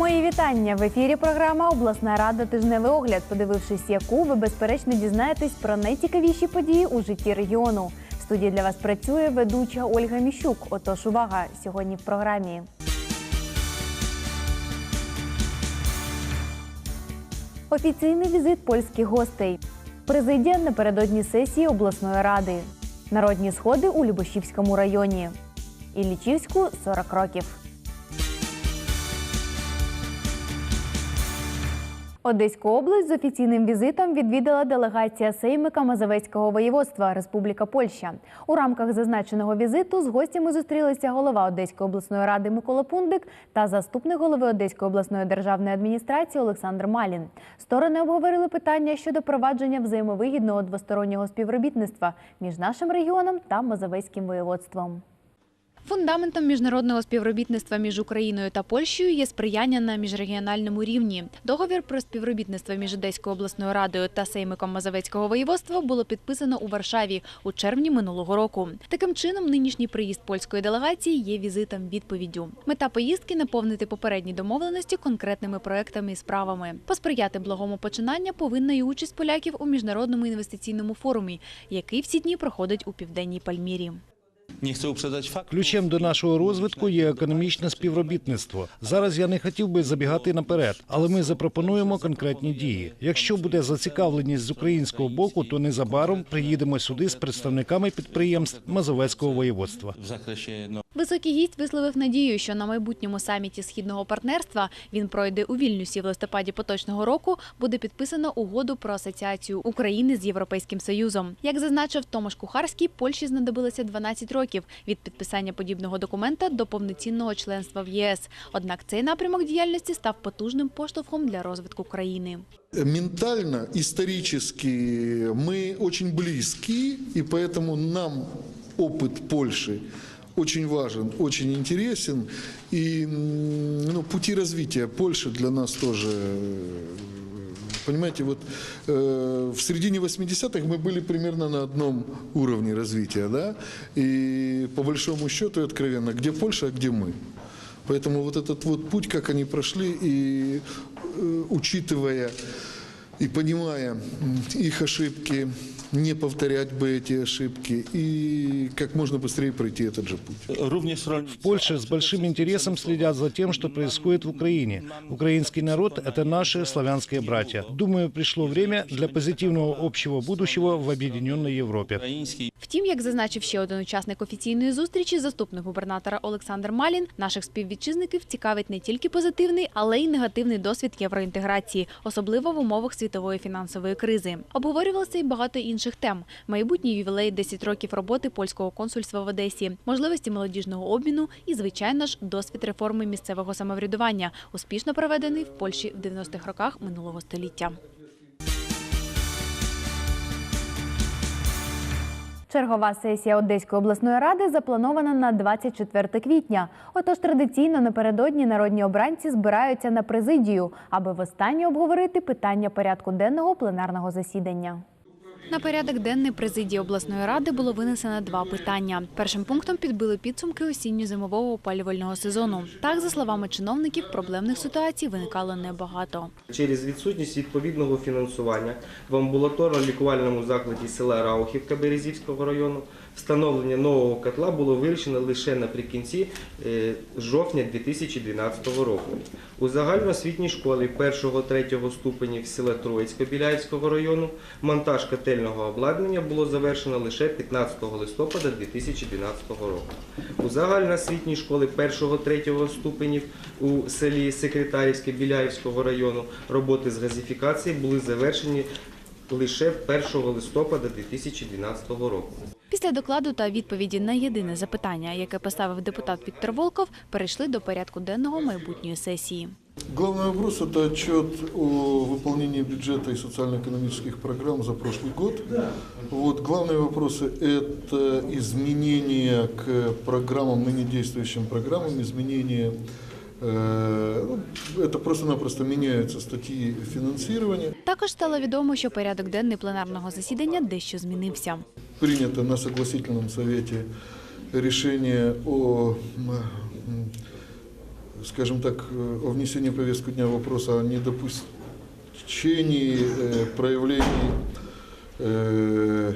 Мої вітання в ефірі. Програма Обласна рада тижневий огляд. Подивившись, яку ви безперечно дізнаєтесь про найцікавіші події у житті регіону. В студії для вас працює ведуча Ольга Міщук. Отож, увага сьогодні в програмі. Офіційний візит польських гостей. Президія напередодні сесії обласної ради. Народні сходи у Любошівському районі. Іллічівську 40 років. Одеську область з офіційним візитом відвідала делегація Сеймика Мазовецького воєводства Республіка Польща. У рамках зазначеного візиту з гостями зустрілися голова Одеської обласної ради Микола Пундик та заступник голови Одеської обласної державної адміністрації Олександр Малін. Сторони обговорили питання щодо провадження взаємовигідного двостороннього співробітництва між нашим регіоном та Мазовецьким воєводством. Фундаментом міжнародного співробітництва між Україною та Польщею є сприяння на міжрегіональному рівні. Договір про співробітництво між Одеською обласною радою та Сеймиком Мазовецького воєводства було підписано у Варшаві у червні минулого року. Таким чином, нинішній приїзд польської делегації є візитом відповіддю. Мета поїздки наповнити попередні домовленості конкретними проектами і справами. Посприяти благому починання повинна і участь поляків у міжнародному інвестиційному форумі, який в ці дні проходить у південній Пальмірі. Ключем до нашого розвитку є економічне співробітництво. Зараз я не хотів би забігати наперед, але ми запропонуємо конкретні дії. Якщо буде зацікавленість з українського боку, то незабаром приїдемо сюди з представниками підприємств Мазовецького воєводства. W Високий гість висловив надію, що на майбутньому саміті східного партнерства він пройде у Вільнюсі в листопаді поточного року. Буде підписано угоду про асоціацію України з Європейським Союзом. Як зазначив Томаш Кухарський, Польщі знадобилося 12 років від підписання подібного документа до повноцінного членства в єС. Однак цей напрямок діяльності став потужним поштовхом для розвитку країни. Ментально, исторически мы очень близки, и поэтому нам опыт Польши очень важен, очень интересен. И м, ну, пути развития Польши для нас тоже э, Понимаете, вот э, в середине 80-х мы были примерно на одном уровне развития, да, и по большому счету, и откровенно, где Польша, а где мы. Поэтому вот этот вот путь, как они прошли, и э, учитывая и понимая м, их ошибки, не повторять бы эти ошибки и как можно быстрее пройти этот же путь. również rolnicy. В Польше с большим интересом следят за тем, что происходит в Украине. Украинский народ – это наши славянские братья. Думаю, пришло время для позитивного общего будущего в объединенной Европе. Ukraińskiej Втім, як зазначив ще один учасник офіційної зустрічі, заступник губернатора Олександр Малін, наших співвітчизників цікавить не тільки позитивний, але й негативний досвід євроінтеграції, особливо в умовах світової фінансової кризи. Обговорювалося й багато інших тем: майбутній ювілей 10 років роботи польського консульства в Одесі, можливості молодіжного обміну і, звичайно ж, досвід реформи місцевого самоврядування, успішно проведений в Польщі в 90-х роках минулого століття. Чергова сесія Одеської обласної ради запланована на 24 квітня. Отож, традиційно напередодні народні обранці збираються на президію, аби востаннє обговорити питання порядку денного пленарного засідання. На порядок денний президії обласної ради було винесено два питання. Першим пунктом підбили підсумки осінньо-зимового опалювального сезону. Так, за словами чиновників, проблемних ситуацій виникало небагато. Через відсутність відповідного фінансування в амбулаторно-лікувальному закладі села Раухівка Березівського району встановлення нового котла було вирішено лише наприкінці е, жовтня 2012 року. У загальноосвітній школі 1-3 ступенів села Троїцька Біляївського району монтаж котельного обладнання було завершено лише 15 листопада 2012 року. У загальноосвітній школі 1-3 ступенів у селі Секретарівське Біляївського району роботи з газифікації були завершені лише 1 листопада 2012 року. Після докладу та відповіді на єдине запитання, яке поставив депутат Віктор Волков, перейшли до порядку денного майбутньої сесії. Главный вопрос – это отчет о выполнении бюджета и социально-экономических программ за прошлый год. Вот, главные вопросы – это изменения к программам, ныне действующим программам, изменения э, ну, это просто-напросто меняются статьи финансирования. Також стало відомо, що порядок денний пленарного засідання дещо змінився. Принято на согласительном совете решение о м, м, скажем так, э, о внесении в повестку дня вопроса о недопущении э, проявлений э,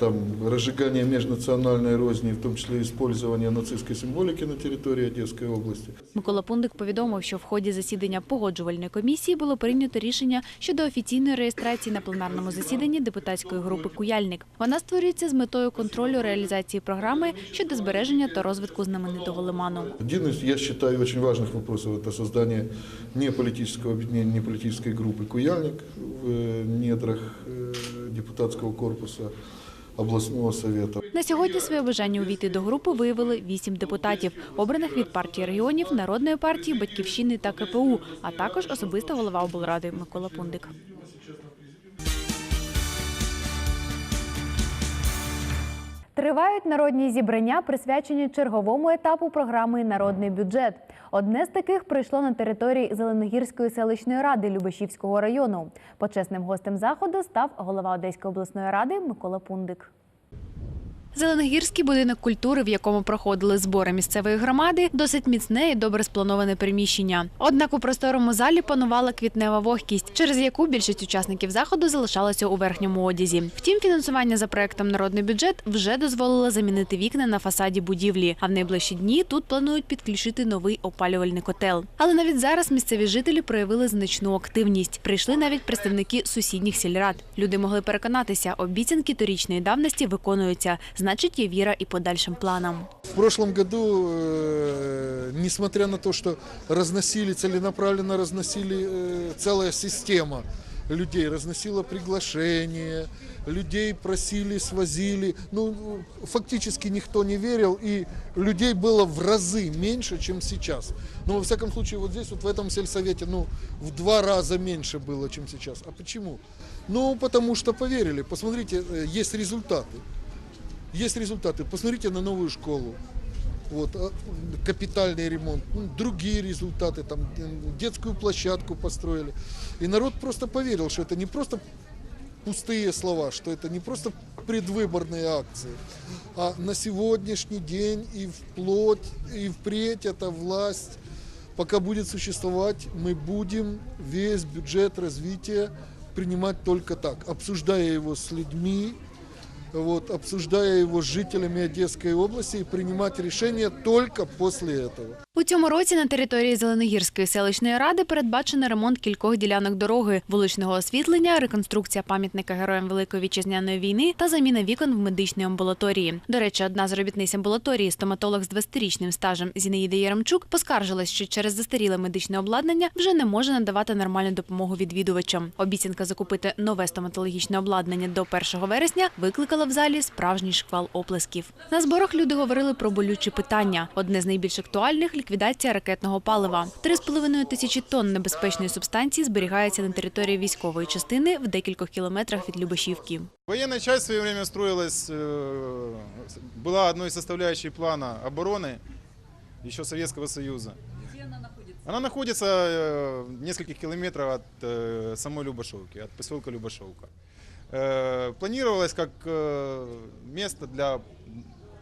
там, разжигания межнациональной розни, в том числе использования нацистской символики на территории Одесской области. Микола Пундик повідомив, що в ході засідання погоджувальної комісії було прийнято рішення щодо офіційної реєстрації на пленарному засіданні депутатської групи Куяльник. Вона створюється з метою контролю реалізації програми щодо збереження та розвитку знаменитого лиману. Один из, я считаю, очень важных вопросов – это создание не политического объединения, не политической группы «Куяльник» в э, недрах э, депутатского корпуса областного совета. На сьогодні своє бажання увійти до групи виявили вісім депутатів, обраних від партії регіонів, народної партії, батьківщини та КПУ, а також особисто голова облради Микола Пундик. Тривають народні зібрання, присвячені черговому етапу програми Народний бюджет. Одне з таких прийшло на території Зеленогірської селищної ради Любешівського району. Почесним гостем заходу став голова Одеської обласної ради Микола Пундик. Зеленогірський будинок культури, в якому проходили збори місцевої громади, досить міцне і добре сплановане приміщення. Однак у просторому залі панувала квітнева вогкість, через яку більшість учасників заходу залишалася у верхньому одязі. Втім, фінансування за проектом Народний бюджет вже дозволило замінити вікна на фасаді будівлі. А в найближчі дні тут планують підключити новий опалювальний котел. Але навіть зараз місцеві жителі проявили значну активність. Прийшли навіть представники сусідніх сільрад. Люди могли переконатися, обіцянки торічної давності виконуються. Значить, є віра і подальшим планам. В прошлом году, э, несмотря на то, что разносили, целенаправленно разносили э, целая система людей, разносила приглашения, людей просили, свозили. Ну, фактически никто не верил, и людей было в разы меньше, чем сейчас. Но, во всяком случае, вот здесь, вот в этом сельсовете, ну, в два раза меньше было, чем сейчас. А почему? Ну, потому что поверили. Посмотрите, э, есть результаты. Есть результаты. Посмотрите на новую школу. Вот, а, капитальный ремонт, ну, другие результаты, там, детскую площадку построили. И народ просто поверил, что это не просто пустые слова, что это не просто предвыборные акции, а на сегодняшний день и вплоть, и впредь эта власть, пока будет существовать, мы будем весь бюджет развития принимать только так, обсуждая его с людьми, вот, обсуждая его с жителями Одесской области и принимать решения только после этого. У цьому році на території Зеленогірської селищної ради передбачено ремонт кількох ділянок дороги, вуличного освітлення, реконструкція пам'ятника героям Великої вітчизняної війни та заміна вікон в медичній амбулаторії. До речі, одна з робітниць амбулаторії, стоматолог з 20-річним стажем Зінаїда Яремчук, поскаржилась, що через застаріле медичне обладнання вже не може надавати нормальну допомогу відвідувачам. Обіцянка закупити нове стоматологічне обладнання до 1 вересня викликала в залі справжній шквал оплесків. На зборах люди говорили про болючі питання. Одне з найбільш актуальних ліквідація ракетного палива. 3,5 тисячі тонн небезпечної субстанції зберігається на території військової частини в декількох кілометрах від Любашівки. Военная часть в свое время строилась, э, была одной из составляющих плана обороны еще Советского Союза. Где она находится? Она находится э, в нескольких километрах от э, самой Любашовки, от поселка Любашовка. Э, Планировалось как э, место для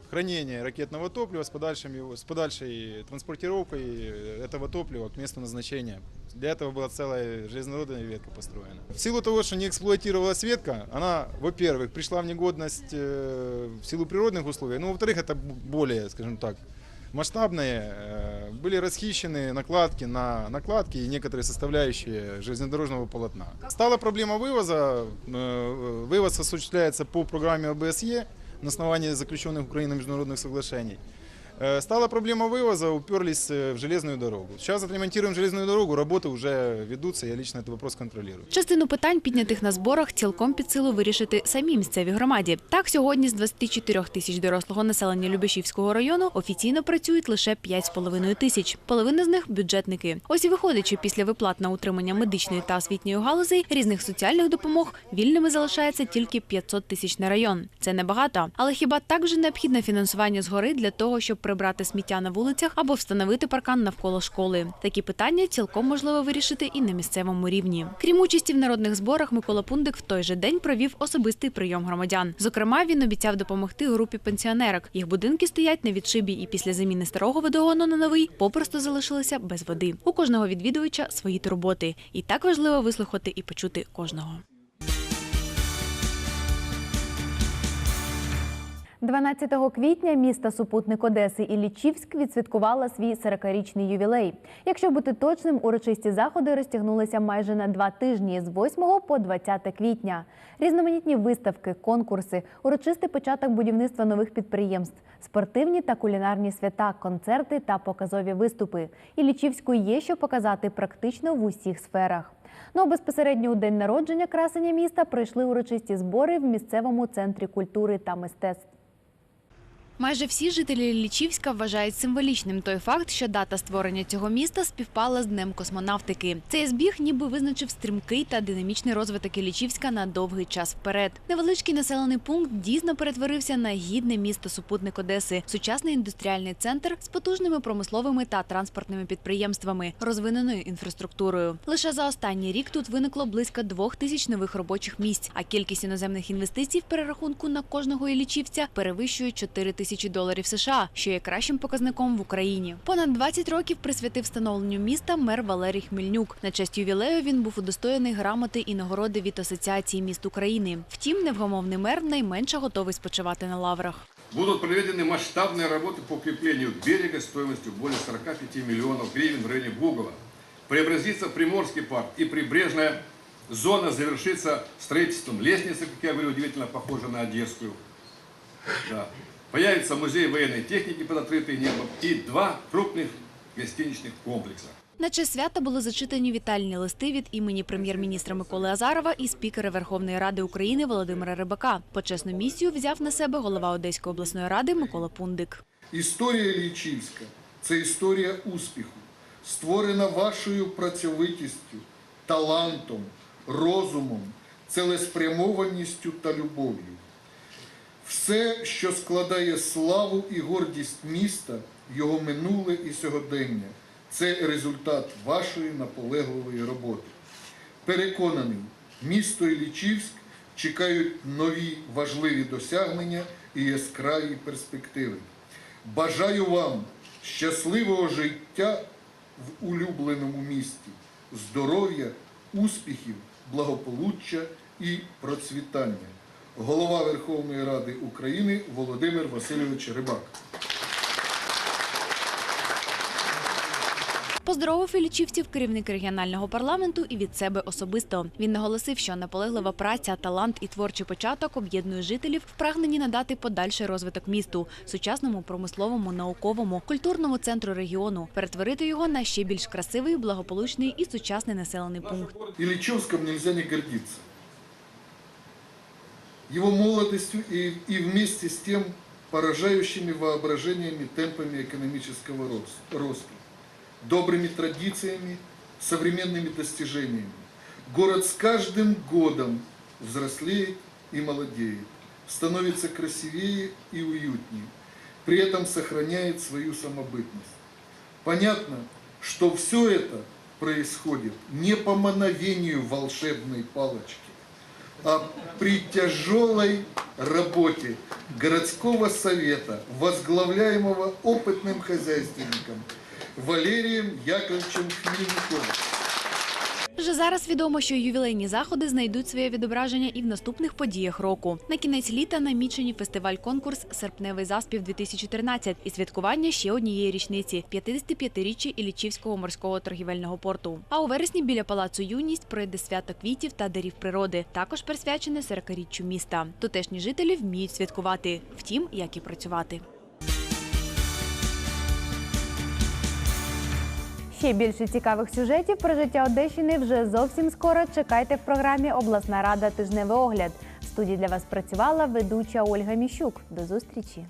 хранения ракетного топлива с, подальшим его, с подальшей транспортировкой этого топлива к месту назначения. Для этого была целая железнодорожная ветка построена. В силу того, что не эксплуатировалась ветка, она, во-первых, пришла в негодность э, в силу природных условий, ну, во-вторых, это более, скажем так, масштабные. э, Были расхищены накладки на накладки и некоторые составляющие железнодорожного полотна. Стала проблема вывоза. э, Вывоз осуществляется по программе ОБСЕ на основании заключенных Украиной международных соглашений. Э, Стала проблема вывоза, уперлись э, в железную дорогу. Сейчас отремонтируем железную дорогу, работы уже ведутся, я лично этот вопрос контролирую. Частину питань, піднятих на зборах, цілком під силу вирішити самі місцеві громаді. Так, сьогодні з 24 тисяч дорослого населення Любешівського району офіційно працюють лише 5,5 тисяч. Половина з них бюджетники. Ось і виходить, що після виплат на утримання медичної та освітньої галузей різних соціальних допомог вільними залишається тільки 500 тисяч на район. Це небагато, але хіба так же необхідне фінансування згори для того, щоб прибрати сміття на вулицях або встановити паркан навколо школи. Такі питання цілком можливо вирішити і на місцевому рівні. Крім участі в народних зборах, Микола Пундик в той же день провів особистий прийом громадян. Зокрема, він обіцяв допомогти групі пенсіонерок. Їх будинки стоять на відшибі, і після заміни старого водогону на новий попросту залишилися без води. У кожного відвідувача свої турботи, і так важливо вислухати і почути кожного. 12 квітня міста супутник Одеси і Лічівськ відсвяткувала свій 40-річний ювілей. Якщо бути точним, урочисті заходи розтягнулися майже на два тижні з 8 по 20 квітня. Різноманітні виставки, конкурси, урочистий початок будівництва нових підприємств, спортивні та кулінарні свята, концерти та показові виступи. І Лічівську є що показати практично в усіх сферах. Ну а безпосередньо у день народження красення міста пройшли урочисті збори в місцевому центрі культури та мистецтв. Майже всі жителі Лічівська вважають символічним той факт, що дата створення цього міста співпала з днем космонавтики. Цей збіг ніби визначив стрімкий та динамічний розвиток Іллічівська на довгий час вперед. Невеличкий населений пункт дійсно перетворився на гідне місто супутник Одеси, сучасний індустріальний центр з потужними промисловими та транспортними підприємствами, розвиненою інфраструктурою. Лише за останній рік тут виникло близько двох тисяч нових робочих місць, а кількість іноземних інвестицій в перерахунку на кожного іллічівця перевищує 4 тисячі доларів США, що є кращим показником в Україні. Понад 20 років присвятив становленню міста мер Валерій Хмільнюк. На честь ювілею він був удостоєний грамоти і нагороди від Асоціації міст України. Втім, невгомовний мер найменше готовий спочивати на лаврах. Будут проведены масштабные работы по укреплению берега стоимостью более 45 миллионов гривен в районе Бугова. Преобразится Приморский парк и прибрежная зона завершится строительством лестницы, как я говорю, удивительно похожа на Одесскую. Да. Появится музей военной техники под открытым небом и два крупных гостиничных комплекса. На честь свята були зачитані вітальні листи від імені прем'єр-міністра Миколи Азарова і спікера Верховної Ради України Володимира Рибака. Почесну місію взяв на себе голова Одеської обласної ради Микола Пундик. Історія Лічівська це історія успіху, створена вашою працьовитістю, талантом, розумом, цілеспрямованістю та любов'ю. Все, що складає славу і гордість міста, його минуле і сьогодення, це результат вашої наполегливої роботи. Переконаний, місто Іллічівськ чекають нові важливі досягнення і яскраві перспективи. Бажаю вам щасливого життя в улюбленому місті, здоров'я, успіхів, благополуччя і процвітання. Голова Верховної Ради України Володимир Васильович Рибак. Поздоровив ілічівців керівник регіонального парламенту і від себе особисто. Він наголосив, що наполеглива праця, талант і творчий початок об'єднує жителів в прагненні надати подальший розвиток місту, сучасному промисловому, науковому, культурному центру регіону, перетворити його на ще більш красивий, благополучний і сучасний населений пункт. Ильичевском нельзя не гордиться. Его молодостью и, и вместе с тем поражающими воображениями темпами экономического рос- роста, добрыми традициями, современными достижениями. Город с каждым годом взрослеет и молодеет, становится красивее и уютнее, при этом сохраняет свою самобытность. Понятно, что все это происходит не по мановению волшебной палочки, а при тяжелой работе городского совета, возглавляемого опытным хозяйственником Валерием Яковлевичем Хмельниковым. Вже зараз відомо, що ювілейні заходи знайдуть своє відображення і в наступних подіях року. На кінець літа намічені фестиваль-конкурс Серпневий заспів 2013 і святкування ще однієї річниці 55-річчя Іллічівського морського торгівельного порту. А у вересні біля палацу Юність пройде свято квітів та дарів природи, також присвячене 40-річчю міста. Тутешні жителі вміють святкувати, втім, як і працювати. Ще більше цікавих сюжетів про життя Одещини вже зовсім скоро чекайте в програмі Обласна рада тижневий огляд. В студії для вас працювала ведуча Ольга Міщук. До зустрічі.